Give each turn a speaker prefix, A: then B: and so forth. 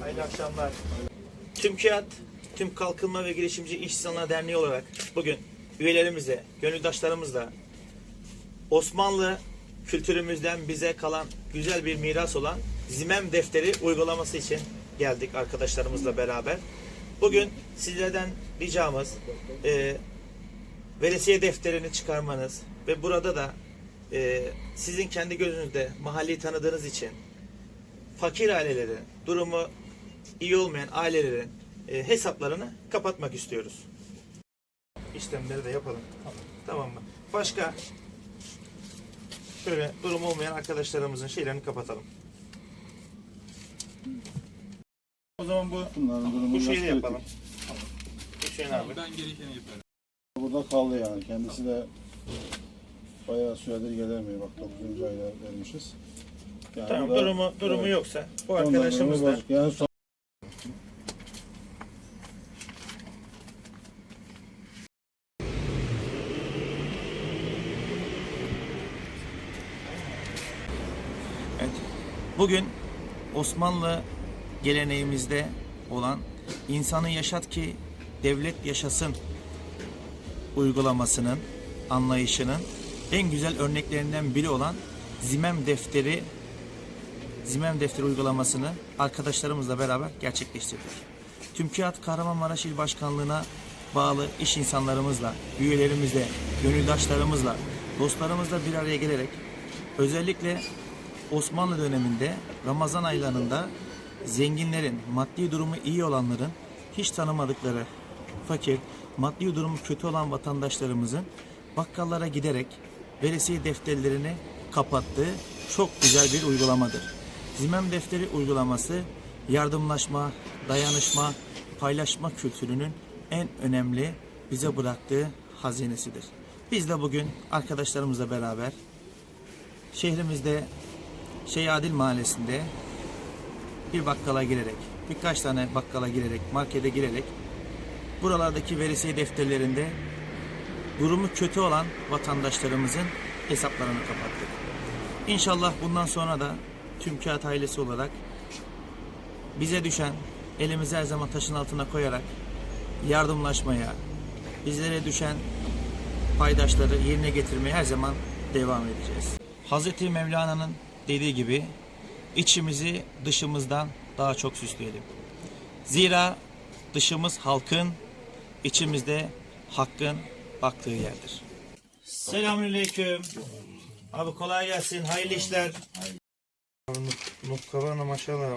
A: Hayırlı akşamlar. Tüm Kağıt, Tüm Kalkınma ve Girişimci İş İnsanlar Derneği olarak bugün üyelerimizle, gönüldaşlarımızla Osmanlı kültürümüzden bize kalan güzel bir miras olan Zimem Defteri uygulaması için geldik arkadaşlarımızla beraber. Bugün sizlerden ricamız e, veresiye defterini çıkarmanız ve burada da e, sizin kendi gözünüzde mahalleyi tanıdığınız için fakir ailelerin, durumu iyi olmayan ailelerin e, hesaplarını kapatmak istiyoruz. İşlemleri de yapalım. Tamam mı? Başka şöyle durum olmayan arkadaşlarımızın şeylerini kapatalım. O zaman bu
B: Bunların
A: bu şeyi de yapalım.
B: kritik.
A: Hüseyin abi.
C: Ben gerekeni yaparım.
B: Burada kaldı yani. Kendisi de bayağı süredir gelemiyor. Bak 9. ayda vermişiz. Yani
A: Tamam
B: da-
A: durumu durumu
B: evet,
A: yoksa bu arkadaşımız da.
B: Yani son-
A: Evet. Bugün Osmanlı geleneğimizde olan insanı yaşat ki devlet yaşasın uygulamasının, anlayışının en güzel örneklerinden biri olan Zimem Defteri Zimem Defteri uygulamasını arkadaşlarımızla beraber gerçekleştirdik. TÜMKİAD Kahramanmaraş İl Başkanlığı'na bağlı iş insanlarımızla, üyelerimizle, gönüldaşlarımızla, dostlarımızla bir araya gelerek özellikle Osmanlı döneminde Ramazan aylarında zenginlerin, maddi durumu iyi olanların hiç tanımadıkları fakir, maddi durumu kötü olan vatandaşlarımızın bakkallara giderek veresiye defterlerini kapattığı çok güzel bir uygulamadır. Zimem defteri uygulaması yardımlaşma, dayanışma, paylaşma kültürünün en önemli bize bıraktığı hazinesidir. Biz de bugün arkadaşlarımızla beraber şehrimizde Şeyh Adil Mahallesi'nde bir bakkala girerek, birkaç tane bakkala girerek, markete girerek buralardaki veresiye defterlerinde durumu kötü olan vatandaşlarımızın hesaplarını kapattık. İnşallah bundan sonra da tüm kağıt ailesi olarak bize düşen elimizi her zaman taşın altına koyarak yardımlaşmaya, bizlere düşen paydaşları yerine getirmeye her zaman devam edeceğiz. Hazreti Mevlana'nın dediği gibi içimizi dışımızdan daha çok süsleyelim. Zira dışımız halkın, içimizde hakkın baktığı yerdir. Selamünaleyküm. Abi kolay gelsin. Hayırlı işler. Ну, корона машина